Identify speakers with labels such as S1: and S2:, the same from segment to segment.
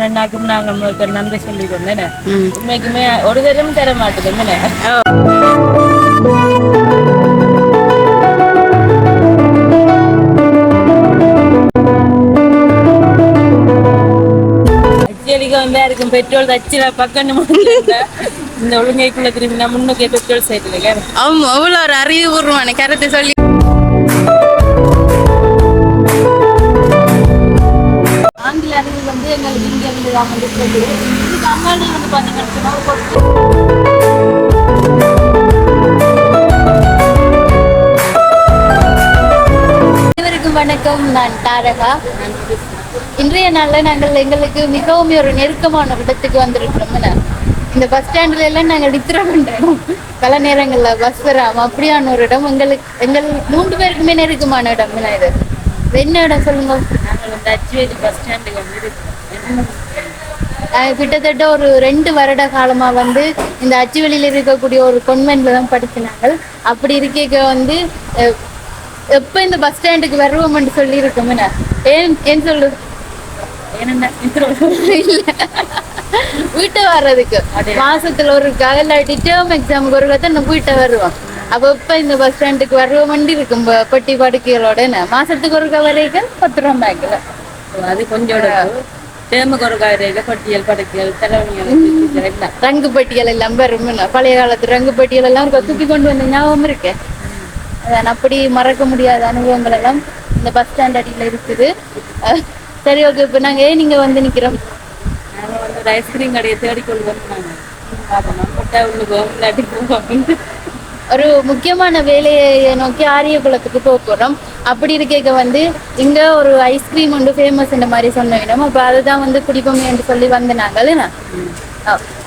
S1: அண்ணாக்கும் நாங்கள் உங்களுக்கு நன்றி சொல்லிக்கொண்டு என்ன
S2: ம்.
S1: உண்மைக்குமே ஒரு தரம் தர வந்தா இருக்கும் பெட்ரோல் தச்சில பக்கம் இந்த ஒழுங்கைக்குள்ள திரும்பி நான் முன்னுக்கே பெட்ரோல் சேர்த்துல
S2: ஆமா அவ்வளோ ஒரு அறிவுபூர்வமான கருத்தை சொல்லி
S1: இங்க வந்து
S3: அனைவருக்கும் வணக்கம். நான் தாரகா. இன்றைய நாளில் நாங்கள் எங்களுக்கு மிகவும் ஒரு நெருக்கமான இடத்துக்கு வந்திருக்கிறோம் இந்த பஸ் ஸ்டாண்ட்ல எல்லாம் நாங்கள் நித்திரம் பண்றோம் பல நேரங்கள்ல பஸ் வராம அப்படியான ஒரு இடம் எங்களுக்கு எங்கள் மூன்று பேருக்குமே நெருக்கமான இடம் என்ன இது. என்ன இடம் சொல்லுங்க.
S1: நாங்கள் வந்து அச்சுவேலி பஸ் ஸ்டாண்டுக்கு வந்து
S3: கிட்டத்தட்ட ஒரு ரெண்டு வருட காலமா வந்து இந்த அச்சுவெளியில இருக்கக்கூடிய ஒரு கொன்வென்ட்ல தான் படிச்சினாங்க அப்படி இருக்க வந்து எப்ப இந்த பஸ் ஸ்டாண்டுக்கு வருவோம்னு சொல்லி இருக்கோம்? ஏன் ஏன் சொல்லு. வீட்டை வர்றதுக்கு. மாசத்துல ஒரு இல்லாட்டி டேர்ம் எக்ஸாமுக்கு ஒரு கதை நம்ம வீட்டை வருவோம். அப்ப இப்ப இந்த பஸ் ஸ்டாண்டுக்கு வருவோம் இருக்கும் பெட்டி படுக்கைகளோட மாசத்துக்கு ஒரு வரைக்கும் பத்து ரூபா
S1: அது கொஞ்சம் பட்டியல் படுக்கைகள் தலைவணிகள்
S3: ரங்கு பெட்டிகள் எல்லாம் வரும்? பழைய காலத்து ரங்கு பெட்டிகள் எல்லாம் தூக்கி கொண்டு வந்த ஞாபகம் இருக்கு? அதான் அப்படி மறக்க முடியாத அனுபவங்கள் எல்லாம் இந்த பஸ் ஸ்டாண்ட் அடியில இருக்குது. சரி ஓகே இப்ப நாங்க ஏன் நீங்க வந்து நிக்கிறோம்?
S1: நாங்கள் வந்து ஒரு ஐஸ்கிரீம் கடையை தேடிக்கொண்டு வந்தாங்க பார்ப்போம் பட்டா உள்ளுக்கு இல்லாட்டி போவோம்
S3: ஒரு முக்கியமான வேலையை நோக்கி ஆரியகுளத்துக்கு போக போறோம். அப்படி இருக்க வந்து இங்க ஒரு ஐஸ்கிரீம் ஒன்று ஃபேமஸ் இந்த மாதிரி சொன்ன வேணும் அப்ப அதுதான் வந்து குடிப்போம் என்று சொல்லி வந்து நாங்கள்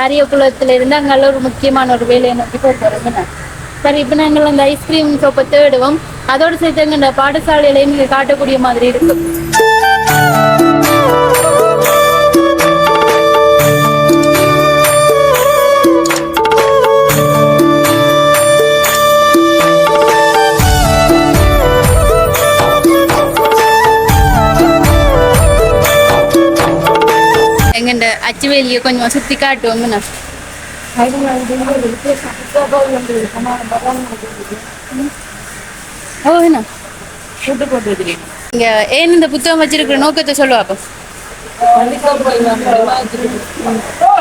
S3: ஆரியகுளத்துல இருந்து அங்கால ஒரு முக்கியமான ஒரு வேலையை நோக்கி போக போறோம் சரி இப்ப நாங்கள் அந்த ஐஸ்கிரீம் சோப்பை தேடுவோம். அதோட சேர்த்து எங்க இந்த பாடசாலையிலையும் காட்டக்கூடிய மாதிரி இருக்கும். எங்க இந்த அச்சுவேலியை கொஞ்சம் சுத்தி காட்டுவோம் ஓ என்ன
S1: கூட்டு போட்டு வச்சுருக்கீங்க
S3: ஏன் இந்த புத்தகம் வச்சிருக்கிற நோக்கத்தை சொல்லுவா அப்போ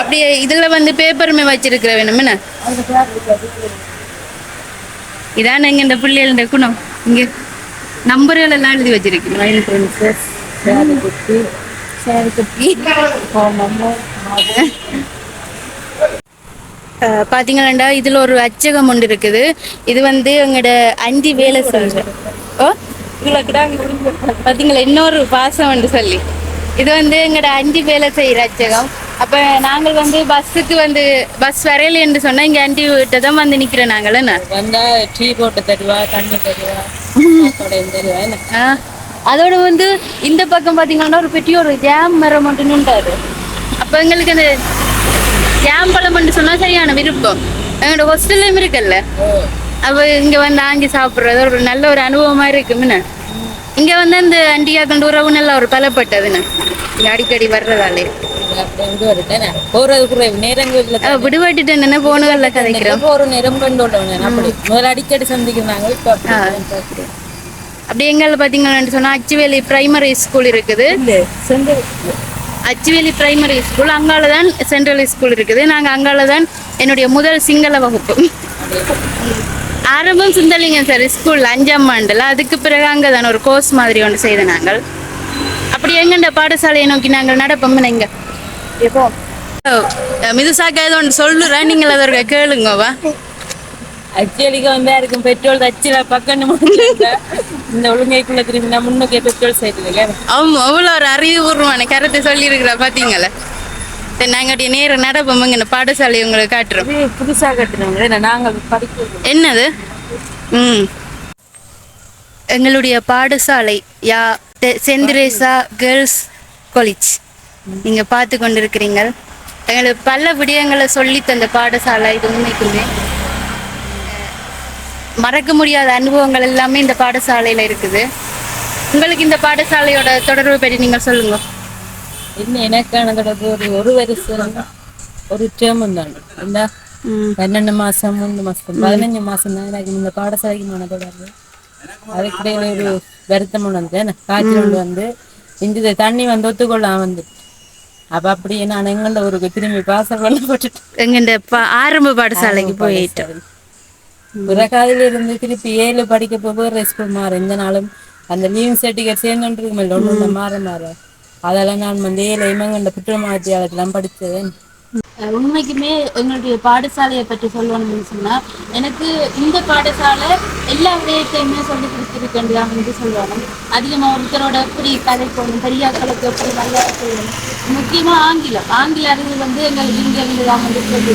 S3: அப்படியே இதுல வந்து பேப்பருமே வச்சிருக்கிற வேணும் என்ன இதான் எங்க இந்த பிள்ளைகள குணம் இங்க நம்பர்கள் எல்லாம் எழுதி
S1: வச்சிருக்கீங்க சேரு குட்டி
S3: குட்டி இதுல ஒரு அச்சகம் ஒன்று இருக்குது. இது வந்து எங்களோட அஞ்சு வேலை சொல்ற ஓ
S1: இவ்வளோ
S3: இன்னொரு பாசம் வந்து சொல்லி. இது வந்து எங்களோட அஞ்சு வேலை செய்யற அச்சகம். அப்ப நாங்கள் வந்து பஸ்ஸுக்கு வந்து பஸ் வரையில என்று சொன்னா இங்க அண்டி வீட்டை தான் வந்து நிக்கிறோம் நாங்கள் என்ன?
S1: வந்தா டீ போட்டு தருவா தண்ணி தருவா
S3: அதோட வந்து இந்த பக்கம் பாத்தீங்கன்னா ஒரு பெரிய ஒரு ஜாம் மரம் மட்டும் அப்ப எங்களுக்கு அந்த ஜாம் பழம் மட்டும் சொன்னா சரியான விருப்பம். எங்களோட ஹாஸ்டல்லையும் இருக்குல்ல? அப்ப இங்க வந்து ஆங்கி சாப்பிடுறது ஒரு நல்ல ஒரு அனுபவமா இருக்குன்னு இங்க வந்து அந்த அண்டியா கண்டு உறவு நல்லா ஒரு பலப்பட்டதுன்னு. அடிக்கடி வர்றதாலே.
S1: வருது என்ன
S3: போனவல்ல கதைக்கிறோம்.
S1: ஒரு நேரம் கொண்டு முதல்ல அடிக்கடி சந்திக்கிறாங்க அப்படி
S3: எங்களை பாத்தீங்கன்னு சொன்னா அச்சுவேலி பிரைமரி ஸ்கூல் இருக்குது. அச்சுவேலி பிரைமரி ஸ்கூல் அங்கால தான் சென்ட்ரல் ஸ்கூல் இருக்குது. நாங்கள் அங்கால தான் என்னுடைய முதல் சிங்கள வகுப்பு. ஆரம்பம் சுந்தலிங்கம் சார் ஸ்கூல் அஞ்சாம் ஆண்டுல. அதுக்கு பிறகு அங்கே தான் ஒரு கோர்ஸ் மாதிரி ஒன்று செய்த நாங்கள். அப்படி எங்கண்ட பாடசாலையை நோக்கி நாங்கள் நடப்போம்? இங்க? எப்போ? மிதுசாக்கா ஏதோ ஒன்று சொல்லுறேன் நீங்கள் அதை கேளுங்கவா
S1: அச்சடிக்க வந்தா இருக்கும் பெட்ரோல் தச்சில பக்கம் இந்த ஒழுங்கைக்குள்ள திரும்பி நான் முன்னுக்கே பெட்ரோல் சேர்த்துக்கல
S3: ஆமாம் அவ்வளோ ஒரு அறிவுபூர்வமான கருத்தை சொல்லியிருக்கிறா பார்த்தீங்களா சரி நாங்கள் அப்படியே நேரம் நடப்போம் இங்கே பாடசாலையை உங்களுக்கு காட்டுறோம்.
S1: இது புதுசா கட்டுறவங்க ஏன்னா நாங்கள் படிக்கிறது
S3: என்னது? ம். எங்களுடைய பாடசாலை யா தெ- சென்ட் தெரேசா கேர்ள்ஸ் காலேஜ். நீங்க பார்த்து கொண்டிருக்கிறீங்க. எங்களுக்கு பல விடயங்களை சொல்லி தந்த பாடசாலை இது உண்மைக்குமே. மறக்க முடியாத அனுபவங்கள் எல்லாமே இந்த பாடசாலையில இருக்குது. உங்களுக்கு இந்த பாடசாலையோட தொடர்பு பற்றி நீங்க சொல்லுங்க.
S1: இன்னும் எனக்கான தொடர்பு? ஒரு ஒரு வருஷம் ஒரு டேர்ம் தான் என்ன. பன்னெண்டு மாசம் மூணு மாசம் பதினஞ்சு மாசம் தான் எனக்கு இந்த பாடசாலைக்கு மன தொடர்பு. அதுக்கிடையில ஒரு வருத்தம் ஒன்று வந்து என்ன காய்ச்சல் ஒன்று வந்து இந்த தண்ணி வந்து ஒத்துக்கொள்ளாம வந்து. அப்ப அப்படியே நான் எங்கள்ட ஊருக்கு திரும்பி பாசம் பண்ண போட்டுட்டு
S2: எங்கண்ட ப- ஆரம்ப பாடசாலைக்கு போயிட்டோம்
S1: பிறகு இருந்து திருப்பி ஏழு படிக்க போக ஸ்கூல் மாற. இந்த நாளும் அந்த லீவ் சர்டிஃபிகேட் சேர்ந்து இருக்குமில்ல ஒன்று மாற மாற. அதெல்லாம் நான் வந்து ஏழை இமங்கண்ட புற்றுமாத்தியாளத்தெல்லாம்
S3: படித்தேன். உண்மைக்குமே எங்களுடைய பாடசாலையை பற்றி சொல்லணும்னு சொன்னா எனக்கு இந்த பாடசாலை எல்லா விடயத்தையுமே சொல்லி கொடுத்துருக்கேன் வந்து சொல்லணும் அதிகமா ஒருத்தரோட எப்படி கதை போகணும் பெரியாக்களுக்கு எப்படி நல்லா சொல்லணும் முக்கியமா ஆங்கிலம். ஆங்கில அறிவு வந்து எங்களுக்கு இங்கே இருந்து தான் வந்து சொல்லுது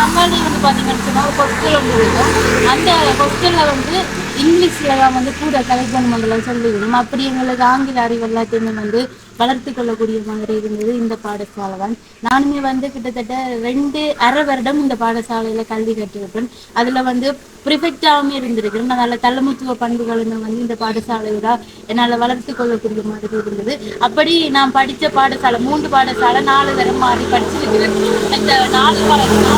S3: இதுக்கு வந்து பார்த்தீங்கன்னு சொன்னா ஒரு ஹாஸ்டல் ஒன்று இருக்கும். அந்த ஹாஸ்டல்ல வந்து இங்கிலீஷில் தான் வந்து கூட கலைக்கணும் சொல்லிக்கணும் அப்படி எங்களுக்கு ஆங்கில அறிவு எல்லாத்தையுமே வந்து வளர்த்து கொள்ளக்கூடிய மாதிரி இருந்தது இந்த பாடசாலை தான் நானுமே வந்து கிட்டத்தட்ட ரெண்டு அரை வருடம் இந்த பாடசாலையில கல்வி கற்றிருப்பேன் அதுல வந்து ப்ரிஃபெக்டாகவும் இருந்திருக்கிறேன். நல்ல தலைமுத்துவ பண்புகளுமே வந்து இந்த பாடசாலையில என்னால் வளர்த்து கொள்ளக்கூடிய மாதிரி இருந்தது. அப்படி நான் படிச்ச பாடசாலை மூன்று பாடசாலை நாலு தரம் மாறி படிச்சிருக்கிறேன். இந்த நாலு பாடசாலை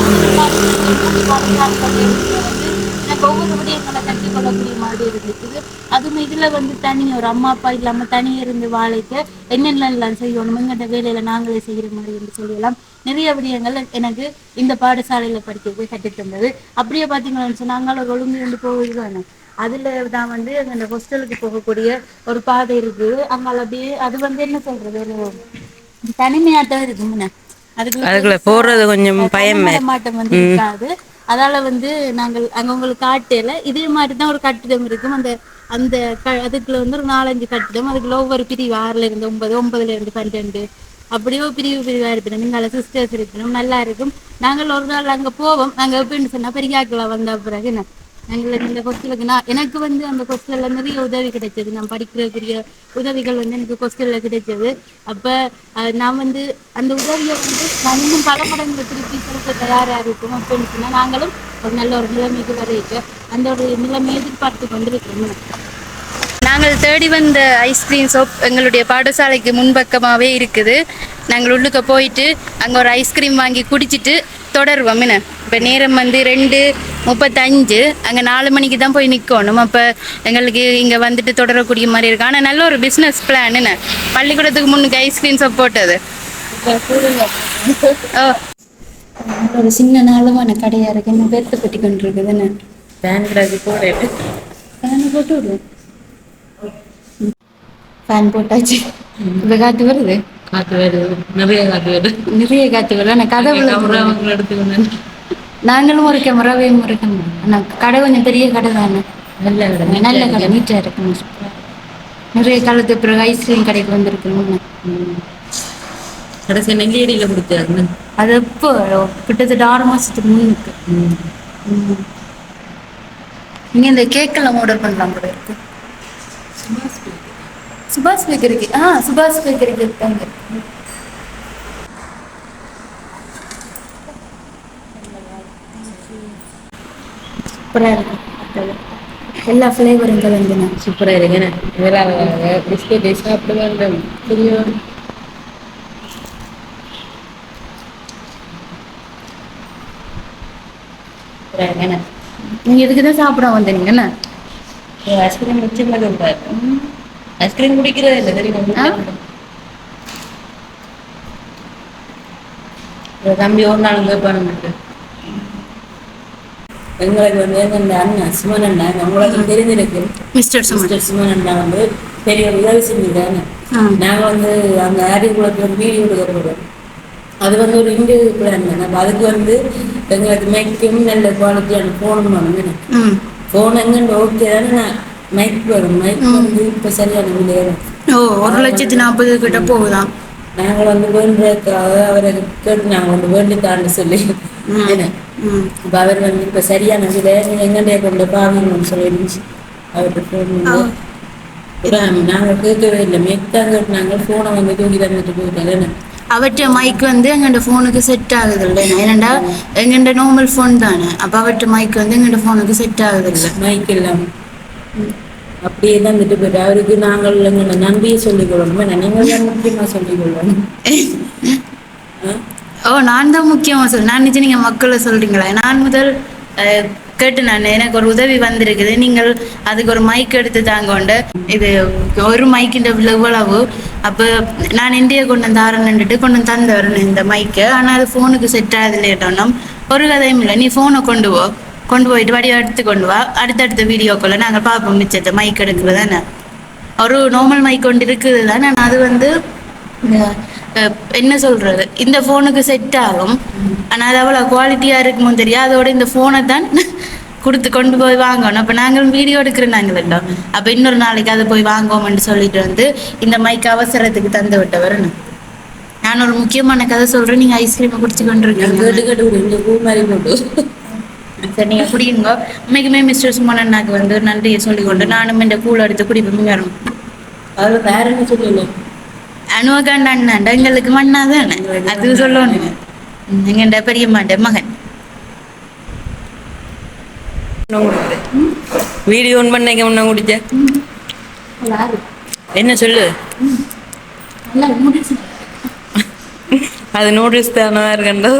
S3: நாலு மூன்று பாடசாலைகள் வந்து எனக்கு ஒவ்வொரு விடயங்களை கற்றுக்கொள்ளக்கூடிய மாதிரி இருந்துச்சு அதுவும் இதுல வந்து தனி ஒரு அம்மா அப்பா இல்லாம தனி இருந்து வாழைக்க என்னென்னலாம் செய்யணும் எங்கிட்ட வேலையில நாங்களே செய்யற மாதிரி என்று சொல்லலாம் நிறைய விடயங்கள் எனக்கு இந்த பாடசாலையில படிக்கிறது கற்றுத் தந்தது அப்படியே பாத்தீங்கன்னு சொன்னா நாங்கள் ஒரு ஒழுங்கு கொண்டு போகுது தானே அதுல தான் வந்து அந்த ஹாஸ்டலுக்கு போகக்கூடிய ஒரு பாதை இருக்குது அங்கால அப்படியே அது வந்து என்ன சொல்றது ஒரு தனிமையாட்டம் இருக்கு முன்ன
S2: அதுக்குள்ள போறது கொஞ்சம் பயம்
S3: மாட்டம் வந்து இருக்காது. அதால வந்து நாங்கள் அங்க உங்களுக்கு காட்டையில இதே மாதிரி தான் ஒரு கட்டிடம் இருக்கும். அந்த அந்த க- அதுக்குள்ள வந்து ஒரு நாலஞ்சு கட்டிடம். அதுக்குள்ள ஒவ்வொரு பிரிவு ஆறுல இருந்து ஒன்பது ஒன்பதுல இருந்து பன்னெண்டு அப்படியோ பிரிவு பிரிவா இருப்பினும். இங்கால சிஸ்டர்ஸ் இருக்கணும் நல்லா இருக்கும். நாங்கள் ஒரு நாள் அங்க போவோம். நாங்க எப்படின்னு சொன்னா பெரியாக்களா வந்த பிறகு என்ன? எங்களுக்கு இந்த ஹாஸ்டலுக்கு நான் எனக்கு வந்து அந்த ஹாஸ்டல்ல நிறைய உதவி கிடைச்சது. நான் படிக்கிறதுக்குரிய உதவிகள் வந்து எனக்கு ஹாஸ்டல்ல கிடைச்சது. அப்ப நான் வந்து அந்த உதவியை வந்து நான் இன்னும் பல மடங்கு திருப்பி செலுத்த தயாரா இருக்கும் அப்படின்னு சொன்னா நாங்களும் ஒரு நல்ல ஒரு நிலைமைக்கு வரைக்க அந்த ஒரு நிலைமையை எதிர்பார்த்து கொண்டிருக்கிறோம்.
S2: நாங்கள் தேடி வந்த ஐஸ்கிரீம் ஷாப் எங்களுடைய பாடசாலைக்கு முன்பக்கமாகவே இருக்குது. நாங்கள் உள்ளுக்க போயிட்டு அங்கே ஒரு ஐஸ்கிரீம் வாங்கி குடிச்சிட்டு தொடருவோம். என்ன? இப்போ நேரம் வந்து ரெண்டு முப்பத்தஞ்சு. அங்கே நாலு மணிக்கு தான் போய் நிற்கணும் அப்போ எங்களுக்கு இங்கே வந்துட்டு தொடரக்கூடிய மாதிரி இருக்கு. ஆனால் நல்ல ஒரு பிஸ்னஸ் பிளான் என்ன பள்ளிக்கூடத்துக்கு முன்னுக்கு ஐஸ்கிரீம் போட்டது. ஓ.
S3: ஒரு சின்ன நாளுமான கடையா இருக்கு. இன்னும் பேர்த்து கட்டி கொண்டு இருக்குதுன்னு
S1: ஃபேன் கிடாது போட.
S3: ஃபேன் போட்டு விடுவோம் ஃபேன் போட்டாச்சு. இப்போ காத்து வருது.
S1: காத்து வருது. நிறைய காத்து வருது.
S3: நிறைய காத்து வருது. ஆனால் கதவுல
S1: எடுத்துக்கணும்.
S3: நாங்களும் ஒரு கேமராவையும் ஒரு கேமரா ஆனால் கடை கொஞ்சம் பெரிய கடை தானே?
S1: நல்ல கடை
S3: நல்ல கடை நீட்டாக இருக்கும் நிறைய காலத்து பிறகு ஐஸ்கிரீம் கடைக்கு வந்திருக்கணும்
S1: கடைசி நெல்லியடியில கொடுத்தாங்க
S3: அது எப்போ? கிட்டத்தட்ட ஆறு மாசத்துக்கு முன்னுக்கு ம். நீங்க இந்த கேக்கெல்லாம் ஆர்டர் பண்ணலாம் கூட இருக்கு. சுபாஷ் பேக்கரிக்கு ஆ சுபாஷ் பேக்கரிக்கு இருக்காங்க. சூப்பராக இருக்கும் அது. எல்லா ஃப்ளேவரும் கலந்துனா
S1: சூப்பரா இருக்குங்க வேற பிஸ்கெட் சாப்பிட வேண்டும் தெரியும். சூப்பரா இருக்குங்க
S3: நீங்க இதுக்கு தான் சாப்பிட வந்தீங்க. என்ன?
S1: ஐஸ்கிரீம் வச்சு ஐஸ்கிரீம் குடிக்கிறது இல்லை. தெரியுமா தம்பி ஒரு நாள் கேட்பானுங்க எங்களுக்கு வந்து இந்த அண்ணன் சுமன் அண்ணன்? உங்களுக்கு தெரிஞ்சிருக்கு
S2: மிஸ்டர்
S1: மிஸ்டர் சுமன் அண்ணா வந்து பெரிய உதவி செஞ்சுருக்காங்க. நாங்கள் வந்து அந்த ஆரியகுளத்து ஒரு வீடியோ எடுக்கிறோம் அது வந்து ஒரு இண்டிவிஜுவல் பிளான். தான் அப்ப அதுக்கு வந்து எங்களுக்கு மேக்ஸிம் நல்ல குவாலிட்டியான ஃபோன் வேணும்
S2: ம்
S1: ஃபோன் எங்கன்னு ஓகே தானே நான் மைக் வரும். மைக் வந்து இப்போ சரியான விலையில
S2: ஓ ஒரு லட்சத்தி நாற்பது கிட்ட போகுதாம்
S1: நாங்கள் வந்து வேண்டுறதுக்காக அவரை கேட்டு நாங்கள் வந்து வேண்டித்தான்னு சொல்லி என்ன?
S2: ம்
S1: அப்ப அவர் வந்து இப்போ சரியான விலை நீங்கள் எங்கண்டே கொண்டு பாவீங்கன்னு சொல்லி இருந்துச்சு அவர்கிட்ட ஃபோன் உடனே நாங்கள் கேட்கவே இல்லை. மெத்தான் கேட்டு நாங்கள் ஃபோனை வந்து தூக்கி தந்துட்டு போயிட்டோம். என்ன?
S2: அவற்ற மைக் வந்து எங்கள்ட ஃபோனுக்கு செட் ஆகுது இல்லை. ஏன்னாண்டா எங்கள்ட நார்மல் ஃபோன் தானே. அப்போ அவற்ற மைக் வந்து எங்கள்ட ஃபோனுக்கு செட் ஆகுது இல்லை.
S1: மைக் இல்லாமல் அப்படியே தான் வந்துட்டு போயிட்டு அவருக்கு நாங்கள் எங்களை நன்றியை சொல்லிக் கொள்ளணும்? நீங்கள் முக்கியமாக சொல்லிக் கொள்ளணும்?
S3: ஓ நான் தான் முக்கியமா சொல் நான் நிச்சயம் நீங்க மக்களை சொல்றீங்களா? நான் முதல் கேட்டு நான். எனக்கு ஒரு உதவி வந்திருக்குது. நீங்கள் அதுக்கு ஒரு மைக் எடுத்து தாங்கோண்டு. இது ஒரு மைக்கின்ற இவ்வளவு. அப்போ நான் இந்தியா கொண்டு வந்து ஆரம்பிட்டு கொண்டு வந்து தந்து வரணும் இந்த மைக்கு ஆனால் அது ஃபோனுக்கு செட் ஆகுதுல ஒரு கதையும் இல்லை. நீ ஃபோனை கொண்டு போ. கொண்டு போயிட்டு வடிவம் எடுத்து கொண்டு வா. அடுத்தடுத்த வீடியோக்குள்ள நாங்கள் பார்ப்போம் மிச்சத்தை. மைக் எடுக்கிறது தானே ஒரு நார்மல் மைக் கொண்டு இருக்குது தானே நான் அது வந்து என்ன சொல்றது? இந்த ஃபோனுக்கு செட் ஆகும். ஆனால் அது அவ்வளோ குவாலிட்டியாக இருக்குமோ தெரியாது. அதோட இந்த ஃபோனை தான் கொடுத்து கொண்டு போய் வாங்கணும். அப்போ நாங்கள் வீடியோ எடுக்கிறோம் நாங்கள் இல்லை அப்போ இன்னொரு நாளைக்கு அதை போய் வாங்குவோம்னு சொல்லிட்டு வந்து இந்த மைக் அவசரத்துக்கு தந்து விட்டவர் நான். ஒரு முக்கியமான கதை சொல்கிறேன் நீங்கள் ஐஸ்கிரீமை குடிச்சு கொண்டு இருக்கீங்க சரி நீங்கள் குடிங்க. உண்மைக்குமே மிஸ்டர் சுமன் அண்ணாக்கு வந்து நன்றியை சொல்லிக்கொண்டு நானும் இந்த கூழ் எடுத்து குடிப்பேன். வரும்
S1: அதில் வேற என்ன சொல்லல
S3: அணுவகாண்ட அண்ணாண்ட எங்களுக்கு மண்ணா தானே அது சொல்லணும். எங்கண்ட பெரியம்மாண்ட மகன்.
S1: வீடியோ ஆன் பண்ணைக்க முன்ன குடிச்ச என்ன சொல்லு? அது நூடுல்ஸ் தானே இருக்கண்டோ?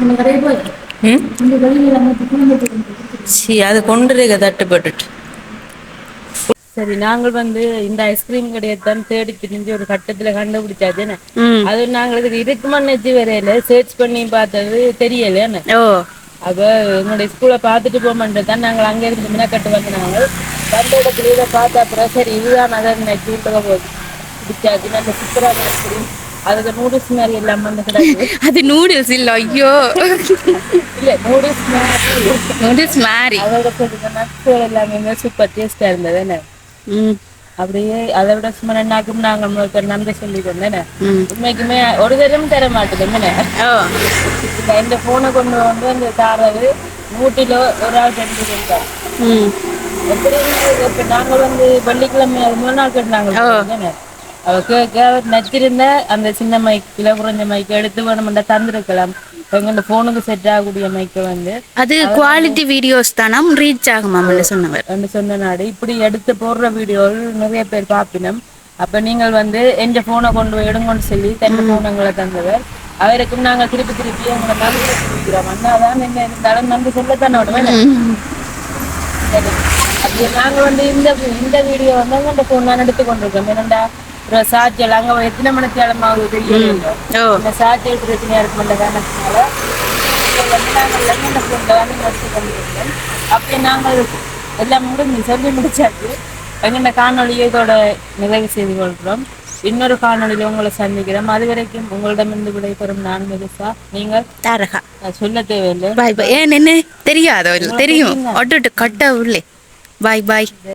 S1: ம் சி அது கொண்டு தட்டுப்பட்டுட்டு சரி நாங்கள் வந்து இந்த ஐஸ்கிரீம் கடையத்தான் தேடி திரிஞ்சு ஒரு கட்டத்துல கண்டுபிடிச்சாச்சுன்னு அது நாங்கள் இதுக்கு இருக்குமான்னு வரையில சர்ச் பண்ணி பார்த்தது தெரியல
S3: ஓ.
S1: அப்ப எங்களுடைய ஸ்கூலை பார்த்துட்டு போகமான்றது தான் நாங்கள் அங்கே இருந்து மினக்கட்டு வந்தாங்க வந்த இடத்துல பார்த்த அப்புறம் சரி இதுதான் அதை நினைச்சு போகுது. பிடிச்சாச்சு நல்ல சூப்பரான ஐஸ்கிரீம் அதுக்கு நூடுல்ஸ் மாதிரி எல்லாம் வந்து கிடக்கு.
S3: அது நூடுல்ஸ் இல்ல ஐயோ.
S1: இல்ல நூடுல்ஸ்
S3: நூடுல்ஸ் மாதிரி.
S1: அதோட கொஞ்சம் நட்ஸ்கள் எல்லாமே சூப்பர் டேஸ்டா இருந்தது என்ன?
S3: ம்.
S1: அப்படியே அதை விட சும்மா நன்னாக்கும் நாங்கள் உங்களுக்கு நன்றி சொல்லிக்கொண்டு என்ன?
S3: ம்.
S1: உண்மைக்குமே ஒரு தரம் தர மாட்டேது என்ன? இந்த போனை கொண்டு வந்து அந்த தாரது நூற்றில ஒரு ஆள் ரெண்டு எப்படின்னா இது இப்ப நாங்க வந்து வெள்ளிக்கிழமை அது மூணு நாள் கேட்டாங்க அவ கேட்க நச்சிருந்த அந்த சின்ன மைக் கிலோ குறைஞ்ச மைக் எடுத்து வேணுமெண்டா தந்திருக்கலாம் எங்க போனுக்கு செட் ஆகக்கூடிய மைக்கை வந்து
S3: அது குவாலிட்டி வீடியோஸ் தானா ரீச் ஆகுமாம்னு சொன்னவர்
S1: என்று சொன்ன நாடு இப்படி எடுத்து போடுற வீடியோவில் நிறைய பேர் பார்ப்பினோம் அப்ப நீங்கள் வந்து எந்த போனை கொண்டு எடுங்கன்னு சொல்லி தன் போனங்களை தந்தவர் அவருக்கும் நாங்க திருப்பி திருப்பி எங்களை நன்றி சொல்லிக்கிறோம் அண்ணாதான் என்ன இருந்தாலும் நன்றி சொல்லத்தானே நாங்க வந்து இந்த இந்த வீடியோ வந்து அந்த போன் தான் எடுத்து கொண்டிருக்கோம் சாட்சியல் அங்க எத்தனை மணிக்கு ஆகுது தெரியல இந்த சாட்சியல் பிரச்சனையா இருக்கும்ல காரணத்தினால. வந்து நாங்கள் வந்து கொண்டிருக்கோம் அப்படி நாங்கள் எல்லாம் முடிஞ்சு சொல்லி முடிச்சாச்சு. எங்கள்ட காணொலியை இதோட நிறைவு செய்து கொள்கிறோம். இன்னொரு காணொளியில உங்களை சந்திக்கிறோம். அது வரைக்கும் உங்களிடமிருந்து விடைபெறும் நான் மெதுசா நீங்கள்?
S3: தாரகா.
S1: சொல்ல தேவையில்லை.
S3: பாய் பாய். ஏன் என்ன? தெரியாதோ தெரியும். ஒட்டு கட்ட உள்ளே பாய் பாய்.